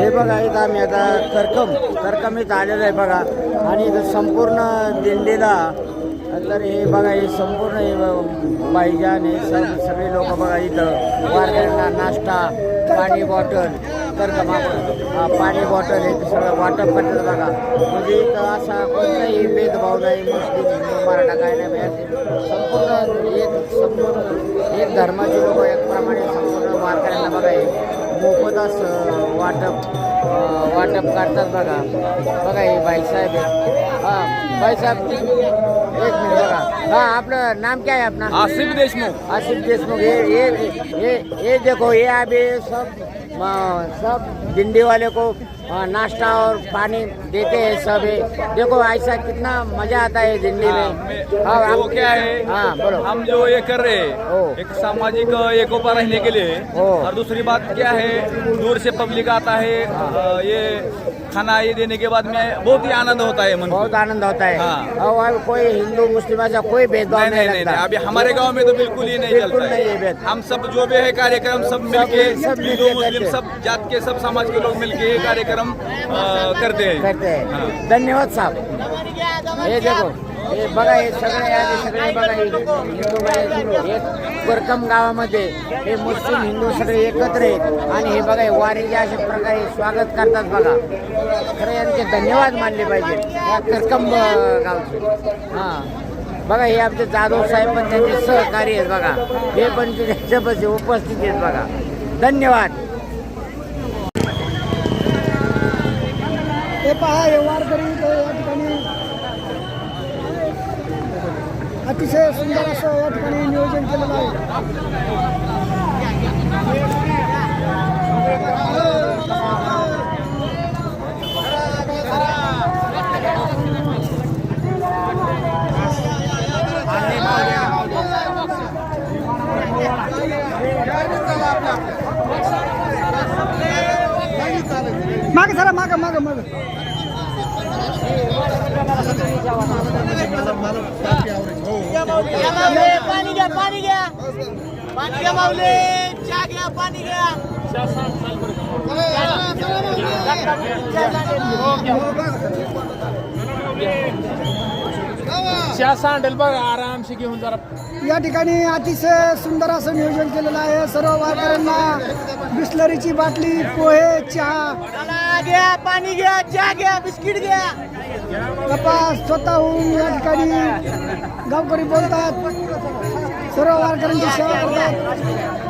हे बघा इथं आम्ही आता करकम करकम इथं आलेलो आहे बघा. आणि इथं संपूर्ण दिंडीला तर हे बघा हे संपूर्ण हे बाईजान सगळे लोक बघा इथं. वारकऱ्यांना नाश्ता पाणी बॉटल करकम पाणी बॉटल हे सगळं वाटप करतात बघा. म्हणजे इथं असा कोणताही भेदभाव नाही मुस्लिम हिंदू मराठा काय नाही संपूर्ण एक संपूर्ण एक धर्माचे लोक एकप्रमाणे संपूर्ण वारकऱ्यांना बघा हे मोफत असं वाटप वाटप करतात बघा. बघा हे भाईसाहेब हां. भाईसाहेब एक मिनिट बघा. हाँ आपलं नाम क्या है अपना आसिफ देशमुख. आसिफ देशमुख. ये ये ये ये देखो ये अभी सब सब दिंडी वाले को नाश्ता और पानी देते हैं सब है देखो ऐसा कितना मजा आता है दिंडी में। हाँ वो क्या है हाँ बोलो। हम जो ये कर रहे। हैं एक सामाजिक एकोपा रहने के लिए। और दूसरी बात क्या है दूर से पब्लिक आता है ये खाना ये देने के बाद में बहुत ही आनंद होता है मन को। बहुत आनंद होता है। हाँ। और कोई हिंदू मुस्लिम ऐसा कोई भेदभाव नहीं नहीं, नहीं नहीं लगता अभी हमारे गांव में तो बिल्कुल ही नहीं बिल्कुल चलता नहीं है है भेद। हम सब जो भी है कार्यक्रम सब मिलके सब मिलके हिंदू मुस्लिम करते सब जात के सब समाज के लोग मिलके ये कार्यक्रम अ, करते हैं। करते हैं। धन्यवाद साहब। हे देखो हे बघा हे सगळे सगळे बघा हे हिंदू हे कोरकम गावामध्ये हे मुस्लिम हिंदू सगळे एकत्र आहेत. आणि हे बघा हे वारीचे अशा प्रकारे स्वागत करतात बघा. खरं यांचे धन्यवाद मानले पाहिजे. या करकम गावचे. हां. बघा हे आमचे जाधव साहेब पण त्यांचे सहकारी आहेत बघा. हे पण त्याच्यापासून उपस्थित आहेत बघा. धन्यवाद. हे पहा हे वारकरी इथं या ठिकाणी अतिशय सुंदर असं या ठिकाणी नियोजन केलेलं आहे. मागे चला मागं मागं मागं. पाणी घ्या पाणी घ्या पाणी घ्या माऊले चहा घ्या पाणी घ्या चहा सांडेल बघा आरामशी घेऊन जरा. या ठिकाणी अतिशय सुंदर असं नियोजन केलेलं आहे. सर्व वारकऱ्यांना बिस्लरीची बाटली पोहे चहा. घ्या पाणी घ्या चहा घ्या बिस्किट घ्या. कपास स्वतःहून या ठिकाणी गावकरी बोलतात. सर्व वारकऱ्यांची सेवा करतात.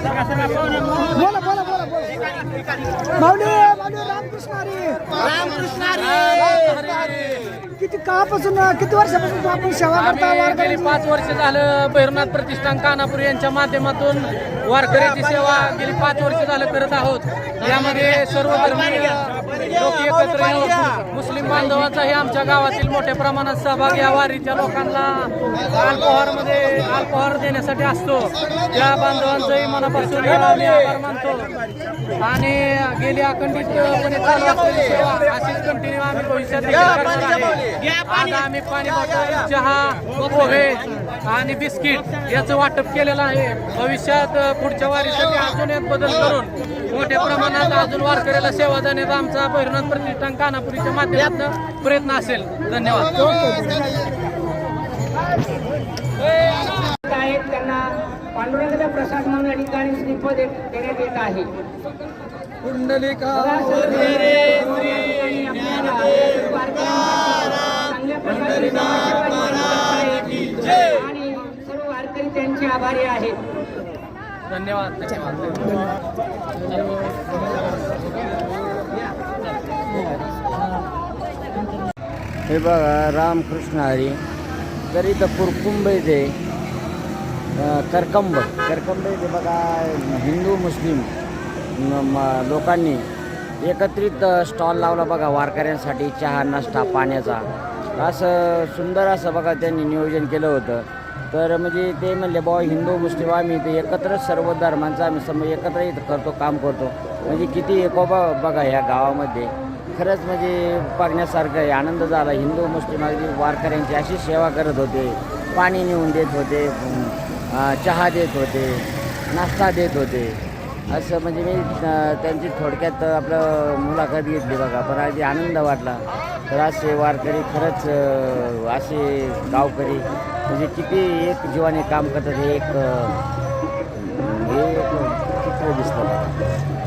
बोला बोला बोला बोला. माऊली माऊली रामकृष्ण हरी. किती कापासून किती वर्षापासून आपण सेवा करता आम्ही गेली वारकऱ्यांची? पाच वर्ष झालं भैरवनाथ प्रतिष्ठान कानापूर यांच्या माध्यमातून वारकऱ्याची सेवा गेली पाच वर्ष झालं करत आहोत. यामध्ये सर्व धर्मीय लोक एकत्र येऊन मुस्लिम बांधवांचाही आमच्या गावातील मोठ्या प्रमाणात सहभाग या वारीच्या लोकांना अल्पहारमध्ये अल्पहार देण्यासाठी असतो. त्या बांधवांचंही मनापासून आभार मानतो. आणि गेली अखंडितपणे चालू असलेली सेवा अशीच कंटिन्यू आम्ही भविष्यात देखील करणार आहे. आज आम्ही पाणी बॉटल चहा पोहे आणि बिस्किट याचं वाटप केलेलं आहे. भविष्यात पुढच्या वारीसाठी अजून एक बदल करून मोठ्या प्रमाणात अजून वारकऱ्याला सेवा देण्याचा आमचा भैरवनाथ प्रतिष्ठान कानापुरीच्या माध्यमातून प्रयत्न असेल. धन्यवाद. आहेत त्यांना पांडुरंगाचा प्रसाद म्हणून या ठिकाणी श्रीफळ दे- देण्यात येत आहे. चांगल्या आणि सर्व वारकरी त्यांचे आभारी आहेत धन्यवाद. हे बघा रामकृष्ण हरी. तर इथं कुरकुंब इथे करकंब. करकंब इथे बघा हिंदू मुस्लिम लोकांनी एकत्रित स्टॉल लावला बघा वारकऱ्यांसाठी चहा नाश्ता पाण्याचा. असं सुंदर असं बघा त्यांनी नियोजन केलं होतं. तर म्हणजे ते म्हणले बाबा हिंदू मुस्लिम आम्ही ते एकत्र सर्व धर्मांचा आम्ही सम एकत्र इथं करतो काम करतो. म्हणजे किती एकोबा बघा ह्या गावामध्ये. खरंच म्हणजे बघण्यासारखं आहे. आनंद झाला. हिंदू मुस्लिम अगदी वारकऱ्यांची अशी सेवा करत होते. पाणी नेऊन देत होते. चहा देत होते. नाश्ता देत होते. असं म्हणजे मी त्यांची थोडक्यात आपलं मुलाखत घेतली बघा. पण अगदी आनंद वाटला. तर असे वारकरी खरंच असे गावकरी म्हणजे किती एक जीवाने काम करतात हे एक हे चित्र दिसतं